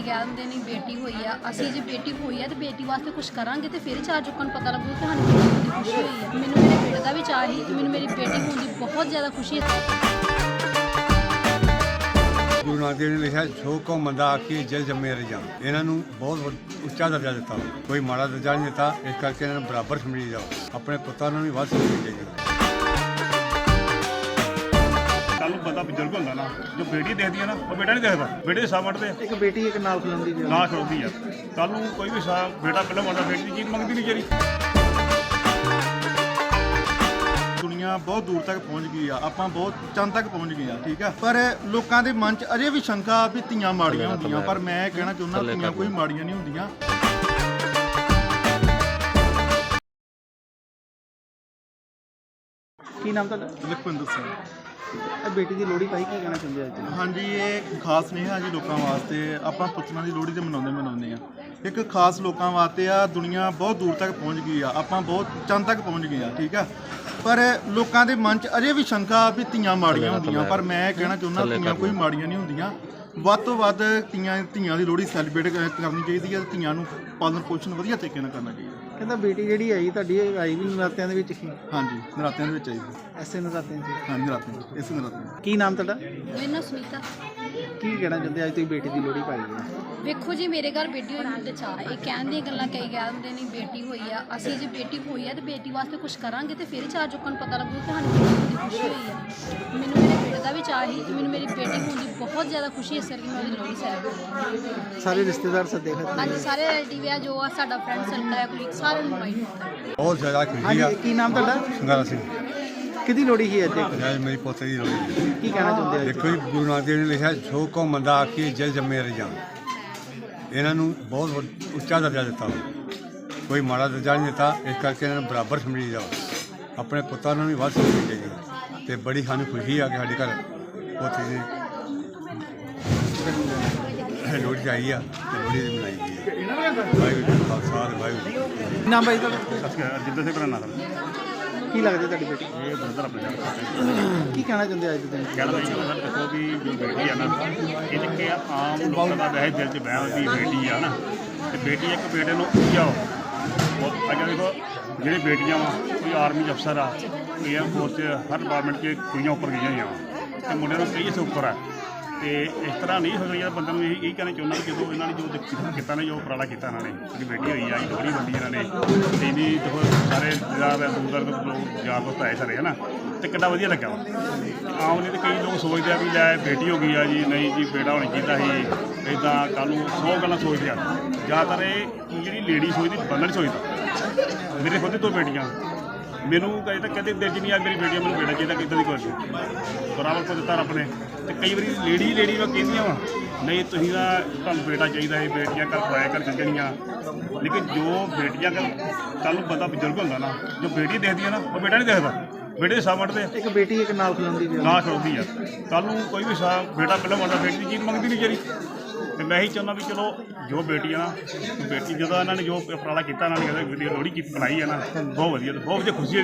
ਕਈ ਕਹਿ ਦਿੰਦੇ ਨਹੀਂ ਬੇਟੀ ਹੋਈ ਆ, ਅਸੀਂ ਜੇ ਬੇਟੀ ਹੋਈ ਆ ਤੇ ਬੇਟੀ ਵਾਸਤੇ ਕੁਝ ਕਰਾਂਗੇ ਤੇ ਫਿਰ ਚਾਰ ਚੁੱਕਣ ਪਤਾ ਲੱਗੂ ਕਿ ਸਾਨੂੰ ਬੇਟੀ ਦੀ ਖੁਸ਼ੀ ਹੋਈ ਆ। ਮੈਨੂੰ ਮੇਰੇ ਬੇਟੇ ਦਾ ਵੀ ਚਾਅ ਸੀ ਤੇ ਮੈਨੂੰ ਮੇਰੀ ਬੇਟੀ ਹੋਣ ਦੀ ਬਹੁਤ ਜ਼ਿਆਦਾ ਖੁਸ਼ੀ ਹੈ ਗੁਰੂ ਨਾਨਕ ਦੇਵ ਨੇ ਲਿਖਿਆ ਜੋ ਕੋ ਮੰਦਾ ਆਖੀ ਜਲ ਜੰਮੇ ਰਜਾਨ ਇਹਨਾਂ ਨੂੰ ਬਹੁਤ ਉੱਚਾ ਦਰਜਾ ਦਿੱਤਾ। ਕੋਈ ਮਾੜਾ ਦਰਜਾ ਨਹੀਂ ਦਿੱਤਾ, ਇਸ ਕਰਕੇ ਇਹਨਾਂ ਨੂੰ ਬਰਾਬਰ ਸਮਝੀ ਜਾਓ। ਆਪਣੇ ਪੁੱਤਾਂ ਨੂੰ ਵੀ ਵੱਧ ਸਮਝੀ ਚਾਹੀਦੀ ਕੱਲ ਨੂੰ ਬੰਦਾ ਬਜ਼ੁਰਗ ਹੁੰਦਾ ਨਾ ਜੋ ਬੇਟੀ ਦੇਖਦੀ ਹੈ ਨਾ ਉਹ ਬੇਟਾ ਨਹੀਂ ਦੇਖਦਾ ਬੇਟੇ ਦੇ ਸਾਹ ਵੱਢਦੇ ਇੱਕ ਬੇਟੀ ਇੱਕ ਨਾਲ ਖਲੋਂਦੀ ਜੀ। ਨਾ ਖੜੋਦੀ ਆ। ਕੱਲ ਨੂੰ ਕੋਈ ਵੀ ਸਾਹ ਬੇਟਾ ਪਹਿਲਾਂ ਮੰਗਦਾ ਬੇਟੀ ਦੀ ਚੀਜ਼ ਮੰਗਦੀ ਨਹੀਂ ਜਿਹੜੀ ਦੁਨੀਆ ਬਹੁਤ ਦੂਰ ਤੱਕ ਪਹੁੰਚ ਗਈ ਆ ਆਪਾਂ ਬਹੁਤ ਚੰਦ ਤੱਕ ਪਹੁੰਚ ਗਏ ਆ ਠੀਕ ਆ? ਪਰ ਲੋਕਾਂ ਦੇ ਮਨ 'ਚ ਅਜੇ ਵੀ ਸ਼ੰਕਾ ਵੀ ਧੀਆਂ ਮਾੜੀਆਂ ਹੁੰਦੀਆਂ ਪਰ ਮੈਂ ਇਹ ਕਹਿਣਾ ਚਾਹੁੰਦਾ ਧੀਆਂ ਕੋਈ ਮਾੜੀਆਂ ਨਹੀਂ ਹੁੰਦੀਆਂ। ਕੀ ਨਾਮ ਤੁਹਾਡਾ? ਲਖਵਿੰਦਰ ਸਿੰਘ। ਇਹ ਬੇਟੀ ਦੀ ਲੋਹੜੀ ਪਾਈ ਕੀ ਕਹਿਣਾ ਚਾਹੁੰਦੇ ਅੱਜ? ਤੁਸੀਂ? ਹਾਂਜੀ ਇਹ ਖਾਸ ਸੁਨੇਹਾ ਜੀ ਲੋਕਾਂ ਵਾਸਤੇ। ਆਪਾਂ ਪੁੱਤਰਾਂ ਦੀ ਲੋਹੜੀ ਤੇ ਮਨਾਉਂਦੇ ਮਨਾਉਂਦੇ ਆ ਇੱਕ ਖਾਸ ਲੋਕਾਂ ਵਾਸਤੇ ਆ ਦੁਨੀਆ ਬਹੁਤ ਦੂਰ ਤੱਕ ਪਹੁੰਚ ਗਈ ਆ। ਆਪਾਂ ਬਹੁਤ ਚੰਦ ਤੱਕ ਪਹੁੰਚ ਗਏ ਆ ਠੀਕ ਆ? ਪਰ ਲੋਕਾਂ ਦੇ ਮਨ 'ਚ ਅਜੇ ਵੀ ਸ਼ੰਕਾ ਵੀ ਧੀਆਂ ਮਾੜੀਆਂ ਹੁੰਦੀਆਂ ਪਰ ਮੈਂ ਇਹ ਕਹਿਣਾ ਚਾਹੁੰਦਾ ਧੀਆਂ ਕੋਈ ਮਾੜੀਆਂ ਨਹੀਂ ਹੁੰਦੀਆਂ। ਵੱਧ ਤੋਂ ਵੱਧ ਧੀਆਂ ਧੀਆਂ ਦੀ ਲੋਹੜੀ ਸੈਲੀਬ੍ਰੇਟ ਕਰਨੀ ਚਾਹੀਦੀ ਹੈ ਧੀਆਂ ਨੂੰ ਪਾਲਣ ਪੋਸ਼ਣ ਵਧੀਆ ਤਰੀਕੇ ਨਾਲ ਕਰਨਾ ਚਾਹੀਦਾ। ਕਹਿੰਦਾ ਬੇਟੀ ਜਿਹੜੀ ਆਈ ਤੁਹਾਡੀ ਇਹ ਆਈ ਵੀ ਨਰਾਤਿਆਂ ਦੇ ਵਿੱਚ ਹੀ? ਹਾਂਜੀ ਨਰਾਤਿਆਂ ਦੇ ਵਿੱਚ ਚਾਹੀਦੀ ਐਸੇ ਨਰਾਤਿਆਂ 'ਚ ਹਾਂਜੀ ਨਰਾਤਿਆਂ 'ਚ, ਇਸੇ ਨਰਾਤਿਆਂ। ਕੀ ਨਾਮ ਤੁਹਾਡਾ? ਮੇਰਾ ਨਾਮ ਸੁਨੀਤਾ। ਕੀ ਕਹਿਣਾ ਚਾਹੁੰਦੇ ਅੱਜ ਤੁਸੀਂ ਬੇਟੀ ਦੀ ਲੋਹੜੀ ਪਾਈ ਹੈ? ਵੇਖੋ ਜੀ ਮੇਰੇ ਘਰ ਬੇਟੀ ਹੋਣ ਦੇ ਚਾਹ ਇਹ ਕਹਿਣ ਦੀਆਂ ਗੱਲਾਂ ਕਈ ਕਹਿ ਦਿੰਦੇ ਨਹੀਂ ਬੇਟੀ ਹੋਈ ਆ ਅਸੀਂ ਜੇ ਬੇਟੀ ਹੋਈ ਆ ਤੇ ਬੇਟੀ ਵਾਸਤੇ ਕੁਝ ਕਰਾਂਗੇ ਤੇ ਫਿਰ ਚਾਰ ਚੁੱਕਣ ਨੂੰ ਪਤਾ ਲੱਗੂ ਕਿ ਸਾਨੂੰ ਬੇਟੀ ਦੀ ਖੁਸ਼ੀ ਹੋਈ ਆ। ਮੈਨੂੰ ਮੇਰੇ ਬੇਟੇ ਦਾ ਵੀ ਸੀ ਤੇ ਮੈਨੂੰ ਮੇਰੀ ਬੇਟੀ ਹੋਣ ਦੀ ਬਹੁਤ ਜ਼ਿਆਦਾ ਖੁਸ਼ੀ ਹੈ ਇਸ ਕਰਕੇ ਮੈਂ ਉਹਦੀ ਲੋਹੜੀ ਸੈਲੀਬ੍ਰੇਟ ਸਾਰੇ ਰਿਸ਼ਤੇਦਾਰ ਸੱਦੇ ਖਾਤੇ ਅੱਜ ਸਾਰੇ ਰਿਲੇਟਿਵ ਆ ਜੋ ਆ ਸਾਡਾ ਫਰੈਂਡ ਸਰਕਲ ਆ ਕੁਲੀਗ ਸਾਰਿਆਂ ਨੂੰ ਇਨਵਾਈਟ ਕੀਤਾ ਬਹੁਤ ਜ਼ਿਆਦਾ ਖੁਸ਼ੀ ਆ। ਹਾਂਜੀ ਕੀ ਨਾਮ ਤੁਹਾਡਾ? ਸੰਗਾਰਾ ਸਿੰਘ। ਕਿਹਦੀ ਲੋਹੜੀ ਸੀ ਅੱਜ? ਅੱਜ ਮੇਰੀ ਪੋਤੇ ਦੀ ਲੋੜੀ ਹੈ। ਕੀ ਕਹਿਣਾ ਚਾਹੁੰਦੇ ਅੱਜ? ਦੇਖੋ ਜੀ ਗੁਰੂ ਨਾਨਕ ਦੇਵ ਨੇ ਲਿਖਿਆ ਸੋ ਕੋ ਮੰਦਾ ਆਖੀ ਜਲ ਜੰਮੇ ਰਜਾਨ ਇਹਨਾਂ ਨੂੰ ਬਹੁਤ ਵੱਡ- ਉੱਚਾ ਦਰਜਾ ਦਿੱਤਾ। ਕੋਈ ਮਾੜਾ ਦਰਜਾ ਨਹੀਂ ਦਿੱਤਾ ਇਸ ਕਰਕੇ ਇਹਨਾਂ ਨੂੰ ਬਰਾਬਰ ਸਮਝੀ ਜਾਓ। ਆਪਣੇ ਪੁੱਤਾਂ ਨੂੰ ਵੀ ਵੱਧ ਸਮਝੀ ਚਾਹੀਦੀ ਤੇ ਬੜੀ ਸਾਨੂੰ ਖੁਸ਼ੀ ਆ ਕਿ ਸਾਡੇ ਘਰ ਪੋਤੇ ਦੀ ਲੋੜੀ ਆਈ ਆ ਤੇ ਲੋੜੀ ਦੀ ਮਨਾਈ ਗਈ ਹੈ ਵਾਹਿਗੁਰੂ ਜੀ ਕਾ ਖਾਲਸਾ ਤੇ ਵਾਹਿਗੁਰੂ ਜੀ ਕੀ ਫਤਿਹ। ਨਾਮ ਬਾਈ ਜਿੱਦਾਂ ਸੇ ਕਰਨਾ ਸਰ ਕੀ ਲੱਗਦੀ ਤੁਹਾਡੀ ਬੇਟੀ? ਇਹ ਬਰਦਰ ਆਪਣੇ ਨਾਲ ਕੀ ਕਹਿਣਾ ਚਾਹੁੰਦੇ ਅੱਜ ਦੇ ਦਿਨ ਕਹਿਣਾ ਜੀ ਸਰ ਦੇਖੋ ਵੀ ਜੋ ਬੇਟੀ ਆ ਨਾ ਇਹ ਕਿ ਆਮ ਲੋਕਾਂ ਦਾ ਵੈਸੇ ਦਿਲ 'ਚ ਬਹਿਮ ਵੀ ਬੇਟੀ ਆ ਨਾ। ਤੇ ਬੇਟੀ ਇੱਕ ਬੇਟੇ ਨੂੰ ਉੱਚਾਓ ਉਹ। ਅੱਗੇ ਦੇਖੋ ਜਿਹੜੇ ਬੇਟੀਆਂ ਵਾ ਕੋਈ ਆਰਮੀ 'ਚ ਅਫਸਰ ਆ ਕੋਈ 에ਅਰ ਫੋਰਸ 'ਚ ਹਰ ਡਿਪਾਰਟਮੈਂਟ 'ਚ ਕੁੜੀਆਂ ਉੱਪਰ ਗਈਆਂ ਹੋਈਆਂ ਵਾ ਤੇ ਮੁੰਡਿਆਂ ਨੂੰ ਕਈ ਸੇ ਉੱਪਰ ਆ। ਤੇ ਇਸ ਤਰ੍ਹਾਂ ਨਹੀਂ ਹੋ ਰਿਹਾ ਬੰਦੇ ਨੂੰ ਇਹ ਇਹ ਕਹਿਣਾ ਚਾਹੁੰਦਾ ਕਿ ਜਦੋਂ ਇਹਨਾਂ ਨੇ ਜੋ ਦਿੱਕ- ਕੀਤਾ ਨੇ, ਜੋ ਉਪਰਾਲਾ ਕੀਤਾ ਇਹਨਾਂ ਨੇ, ਜਿਹੜੀ ਬੇਟੀ ਹੋਈ ਆ ਇਹ ਲੋਹੜੀ ਵੰਡੀ ਇਹਨਾਂ ਨੇ, ਤੇ ਇਹਦੀ ਦੇਖੋ ਸਾਰੇ ਜਿਹੜਾ ਦੂਰ ਦੂਰ ਲੋਕ ਯਾਰ ਦੋਸਤ ਆਏ ਸਾਰੇ, ਹਨਾ? ਤੇ ਕਿੰਨਾ ਵਧੀਆ ਲੱਗਾ ਆਮ ਨਹੀਂ ਤੇ ਕਈ ਲੋਕ ਸੋਚਦੇ ਆ ਵੀ ਲੈ ਬੇਟੀ ਹੋ ਗਈ ਆ ਜੀ, ਨਹੀਂ ਜੀ, ਬੇਟਾ ਹੋਣੀ ਚਾਹੀਦਾ ਸੀ ਇਦਾਂ ਕੱਲ ਨੂੰ ਸੌ ਗੱਲਾਂ ਸੋਚਦੇ ਆ। ਜ਼ਿਆਦਾਤਰ ਇਹ ਜਿਹੜੀ ਲੇਡੀ ਸੋਚਦੀ ਬੰਦਾ ਨਹੀਂ ਸੋਚਦਾ। ਮੇਰੇ ਖੁਦ ਦੇ ਦੋ ਬੇਟੀਆਂ। ਮੈਨੂੰ ਕਦੇ ਤਾਂ ਕਦੇ ਦਿਲ 'ਚ ਨਹੀਂ ਆ ਮੇਰੀ ਬੇਟੀਆਂ ਮੈਨੂੰ ਬੇਟਾ ਚਾਹੀਦਾ ਕਿੱਦਾਂ ਦੀ ਕੋਈ ਬਰਾਬਰ ਕੋ ਦਿੱਤਾ ਰੱਬ ਨੇ। ਤੇ ਕਈ ਵਾਰੀ ਲੇਡੀ ਲੇਡੀ ਵਾ ਕਹਿੰਦੀਆਂ ਵਾ ਨਹੀਂ ਤੁਸੀਂ ਦਾ ਤੁਹਾਨੂੰ ਬੇਟਾ ਚਾਹੀਦਾ ਹੈ ਬੇਟੀਆਂ ਘਰ ਖਵਾਇਆ ਕਰ ਚੱਲਣੀਆਂ ਲੇਕਿਨ ਜੋ ਬੇਟੀਆਂ ਕੱਲ ਕੱਲ ਨੂੰ ਬੰਦਾ ਬਜ਼ੁਰਗ ਹੁੰਦਾ ਨਾ ਜੋ ਬੇਟੀ ਦੇਖਦੀ ਹੈ ਨਾ ਉਹ ਬੇਟਾ ਨਹੀਂ ਦੇਖਦਾ। ਬੇਟੇ ਦੇ ਸਾਹ ਵੱਢਦੇ ਇੱਕ ਬੇਟੀ ਇੱਕ ਨਾਲ ਖਲੋਂਦੀ ਜੀ ਨਾ ਖੜੋਦੀ ਆ। ਕੱਲ ਨੂੰ ਕੋਈ ਵੀ ਸਾਹ ਬੇਟਾ ਪਹਿਲਾਂ ਮੰਗਦਾ ਬੇਟੀ ਚੀਜ਼ ਮੰਗਦੀ ਨਹੀਂ ਜਿਹੜੀ ਤੇ ਮੈਂ ਹੀ ਚਾਹੁੰਦਾ ਵੀ ਚਲੋ ਜੋ ਬੇਟੀ ਆ ਨਾ ਬੇਟੀ ਜਦੋਂ ਇਹਨਾਂ ਨੇ ਜੋ ਉਪਰਾਲਾ ਕੀਤਾ, ਇਹਨਾਂ ਨੇ ਕਹਿੰਦੇ ਵੀਡੀਓ ਲੋੜੀ ਕੀਤੀ ਬਣਾਈ ਹੈ ਨਾ, ਬਹੁਤ ਵਧੀਆ ਤੇ ਬਹੁਤ ਵਧੀਆ ਖੁਸ਼ੀ ਹੋਈ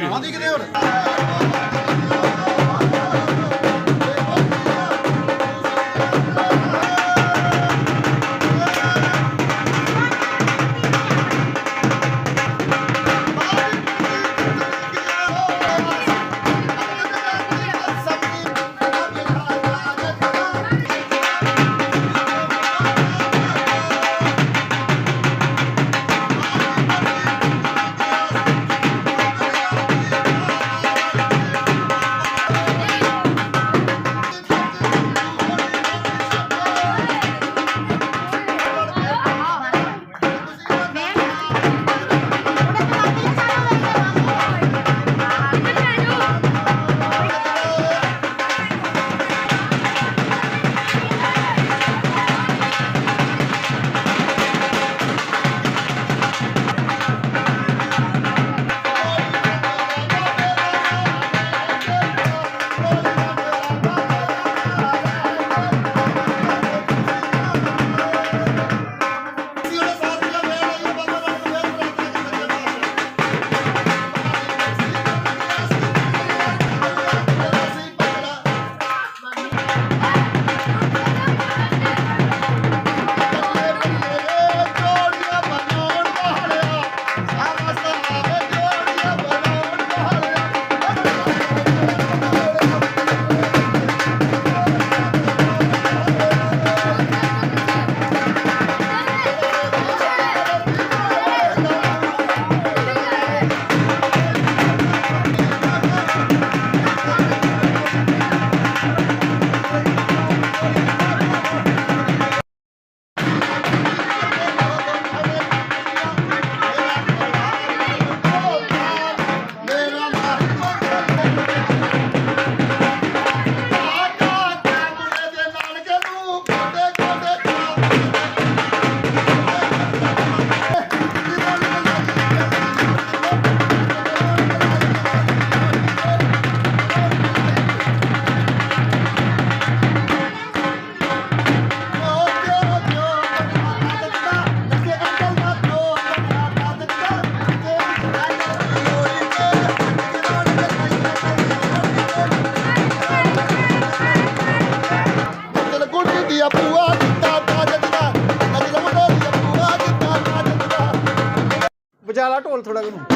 ਢੋਲ ਥੋੜਾ ਨੂੰ